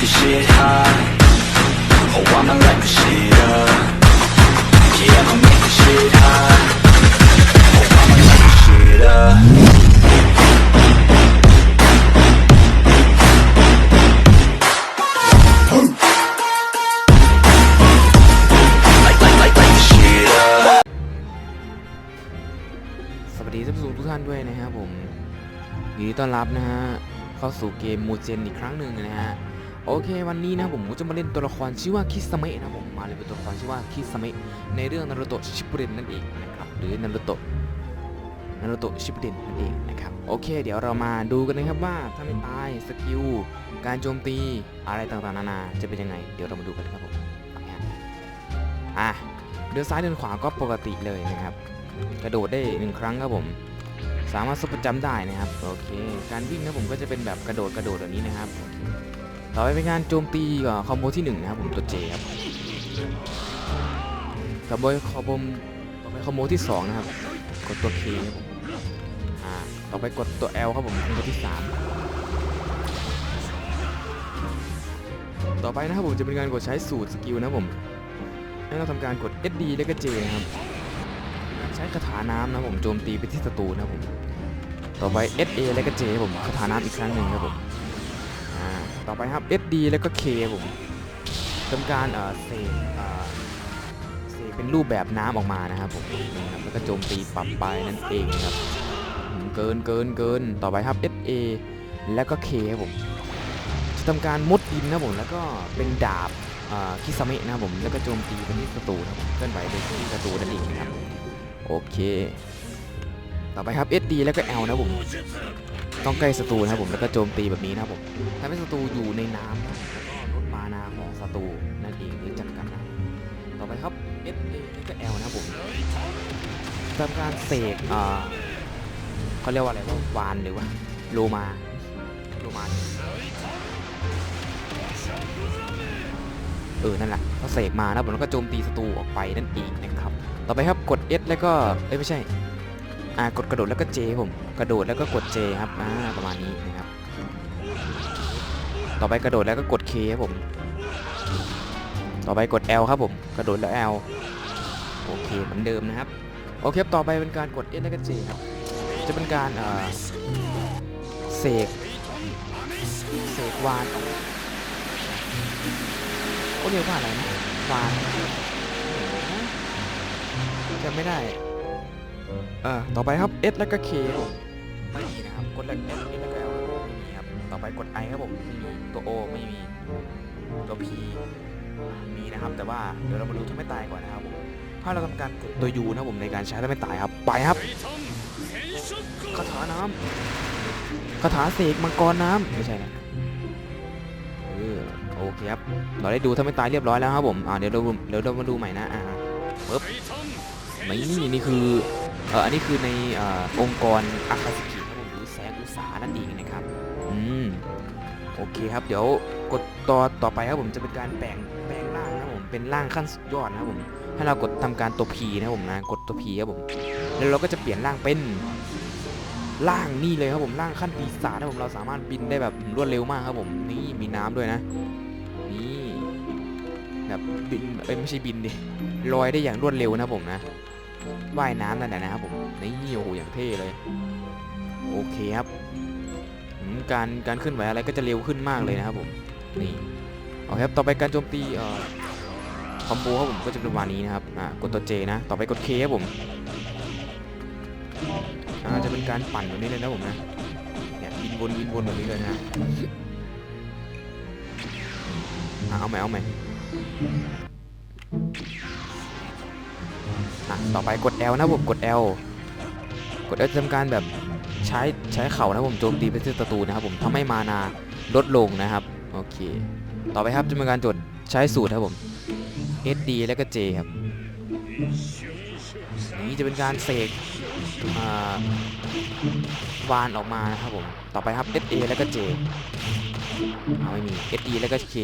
the shit hot. Oh, I'ma light the shit up. Yeah, I'ma make the shit hot. Oh, I'ma light the shit up. ยินดีต้อนรับนะฮะ เข้าสู่เกมมูเจนอีกครั้งหนึ่งนะฮะ โอเควันนี้นะผมจะมาเล่นตัวละครชื่อว่าคิสเมะนะผมมาเลยเป็นตัวละครชื่อว่าคิสเมะในเรื่องนารูโตะชิปุเรนนั่นเองนะครับหรือนารูโตะนารูโตะชิปุเรนนั่นเองนะครับโอเค เดี๋ยวเรามาดูกันนะครับว่าถ้าไม่ตายสกิลการโจมตีอะไรต่างๆนานาจะเป็นยังไง เดี๋ยวเรามาดูกันครับผมอะเดินซ้ายเดินขวาก็ปกติเลยนะครับ กระโดดได้หนึ่งครั้งครับผมสามารถซุปประจำได้นะครับโอเค การวิ่งนะผมก็จะเป็นแบบกระโดดกระโดดแบบนี้นะครับโอเค ต่อไปเป็นการโจมตีกับคอมโบที่หนึ่งนะครับผมตัวเจครับต่อไปคอมโบต่อไปคอมโบที่สองนะครับ กดตัวเคครับผมอ่าต่อไปกดตัว L ครับผมคอมโบที่สามต่อไปนะครับผมจะเป็นการกดใช้สูตรสกิลนะครับผมให้เราทำการกด SD แล้วก็ J นะครับใช้คาถาน้ำนะผมโจมตีไปที่ศัตรูนะผมต่อไป SA แล้วก็ J ครับผมคาถาน้ำอีกครั้งหนึ่งครับผม ต่อไปครับ SD แล้วก็ K ผมทำการเอ่อเสกเสกเป็นรูปแบบน้ำออกมานะครับผมนี่ครับแล้วก็โจมตีปรับไปนั่นเองครับเกินเกินเกินต่อไปครับ SA แล้วก็ K ครับผมจะทำการมุดดินนะผมแล้วก็เป็นดาบคิสเมะนะครับผมแล้วก็โจมตีไปที่ศัตรูนะครับเคลื่อนไหวไปที่ศัตรูนั่นเองนะครับโอเค ต่อไปครับ SD แล้วก็ L นะผม ต้องใกล้ศัตรูนะครับผมแล้วก็โจมตีแบบนี้นะครับผมทำให้ศัตรูอยู่ในน้ำนะแล้วก็ลดมานาของศัตรูนั่นเองหรือจัดการนะต่อไปครับ SA แล้วก็ L นะครับผมทำการเสกอ่าเขาเรียกว่าอะไรว่าวานหรือว่าโลมาโลมาเออนั่นแหละก็เสกมานะผมแล้วก็โจมตีศัตรูออกไปนั่นเองนะครับ ต่อไปครับกด S แล้วก็เอ้ยไม่ใช่อ่ากดกระโดดแล้วก็ J ผม กระโดดแล้วก็กด J ครับอ่าประมาณนี้นะครับ ต่อไปกระโดดแล้วก็กด K ครับผม ต่อไปกด L ครับผม กระโดดแล้ว L โอเคเหมือนเดิมนะครับ โอเคต่อไปเป็นการกด S แล้วก็ J ครับ จะเป็นการเอ่อเสกเสกวานเขาเรียกว่าอะไรนะวานจำไม่ได้ เออต่อไปครับ S แล้วก็ K ครับ ไม่มีนะครับ กดแล้ว S S แล้วก็ L ไม่มีครับ ต่อไปกด I ครับผมไม่มีตัว O ไม่มีตัว P มีนะครับ แต่ว่าเดี๋ยวเรามาดูถ้าไม่ตายก่อนนะครับผมถ้าเราทำการกดตัว U นะครับผมในการใช้ถ้าไม่ตายครับ ไปครับคาถาน้ำคาถาเสกมังกรน้ำไม่ใช่นะเออโอเคครับ เราได้ดูถ้าไม่ตายเรียบร้อยแล้วครับผม อ่าเดี๋ยวเราเดี๋ยวเรามาดูใหม่นะ อ่าปึ๊บนี่นี่คือ เอ่ออันนี้คือในอ่อองค์กรอาคาสกิ นั่นเองนะครับอืมโอเคครับ เดี๋ยวกดต่อต่อไปครับผมจะเป็นการแปลงแปลงร่างนะครับผมเป็นร่างขั้นสุดยอดนะครับผมให้เรากดทำการตัว P นะครับผมนะกดตัว P ครับผมแล้วเราก็จะเปลี่ยนร่างเป็นร่างนี่เลยครับผมร่างขั้นปีศาจนะผมเราสามารถบินได้แบบรวดเร็วมากครับผมนี่มีน้ำด้วยนะนี่แบบบินเอ้ยไม่ใช่บินดิลอยได้อย่างรวดเร็วนะผมนะว่ายน้ำนั่นแหละนะครับผมนี่โอ้โหอย่างเท่เลย โอเคครับ การการเคลื่อนไหวอะไรก็จะเร็วขึ้นมากเลยนะครับผมนี่โอเคครับต่อไปการโจมตีเอ่อคอมโบครับผมก็จะเป็นประมาณนี้นะครับอ่ากดตัว J นะ ต่อไปกด K ครับผมอ่าจะเป็นการปั่นแบบนี้เลยนะผมนะเนี่ยวินวนวินวนแบบนี้เลยนะอะเอาใหม่เอาใหม่อะต่อไปกด L นะผมกด L กด L จะทำการแบบ ใช้ใช้เข่านะผมโจมตีไปที่ศัตรูนะครับผมทำให้มานาลดลงนะครับโอเค ต่อไปครับจะเป็นการจดใช้สูตรครับผม SD แล้วก็ J ครับนี่จะเป็นการเสกวานออกมานะครับผมต่อไปครับ SA แล้วก็ J เอาไม่มี SD แล้วก็ K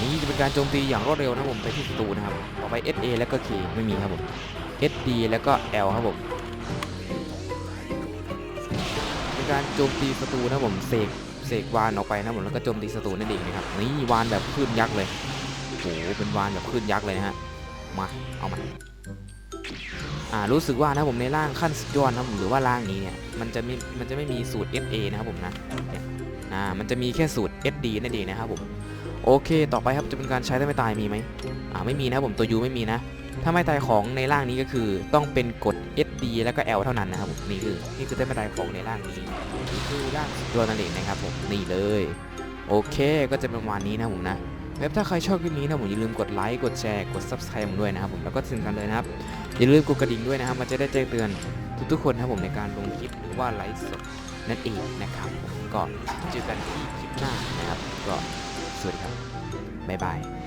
นี่จะเป็นการโจมตีอย่างรวดเร็วนะผมไปที่ศัตรูนะครับต่อไป SA แล้วก็ K ไม่มีครับผม SD แล้วก็ L ครับผม การโจมตีศัตรูนะผมเสกเสกวานออกไปนะผมแล้วก็โจมตีศัตรูนั่นเองนะครับนี่วานแบบคลื่นยักษ์เลยโอ้โหเป็นวานแบบคลื่นยักษ์เลยนะฮะมาเอามาอ่ารู้สึกว่านะผมในร่างขั้นสุดยอดนะผมหรือว่าร่างนี้เนี่ยมันจะม่มันจะไม่มีสูตร SA นะครับผมนะอ่ามันจะมีแค่สูตร SD นั่นเองนะครับผมโอเค ต่อไปครับจะเป็นการใช้ได้ไม่ตายมีไหมอ่าไม่มีนะผมตัว U ไม่มีนะ ถ้าไม่ตายของในร่างนี้ก็คือต้องเป็นกด SD แล้วก็ L เท่านั้นนะครับผมนี่คือนี่คือได้ไม่ตายของในร่างนี้นี่คือร่างตัวนั่นเองนะครับผมนี่เลย โอเคก็จะเป็นประมาณนี้นะผมนะเว็บถ้าใครชอบคลิปนี้นะผมอย่าลืมกดไลค์กดแชร์กด subscribe ผมด้วยนะครับผมแล้วก็ที่สำคัญเลยนะครับอย่าลืมกดกระดิ่งด้วยนะครับมันจะได้แจ้งเตือนทุกๆคนนะผมในการลงคลิปหรือว่าไลฟ์สดนั่นเองนะครับผมก็เจอกันที่คลิปหน้านะครับก็สวัสดีครับบ๊ายบาย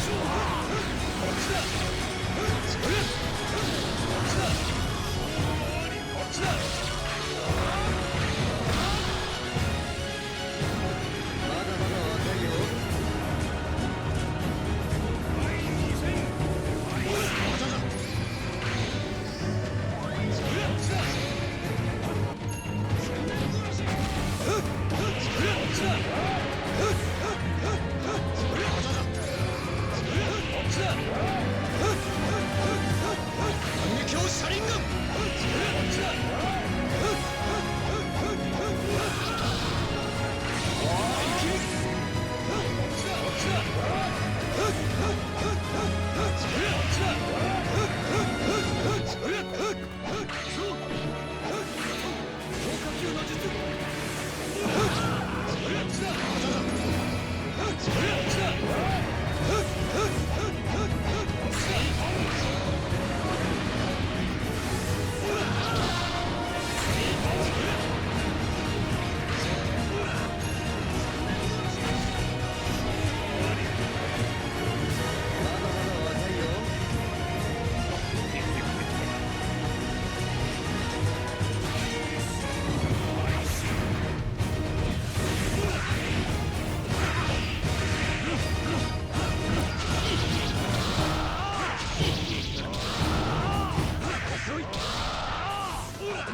こっちだ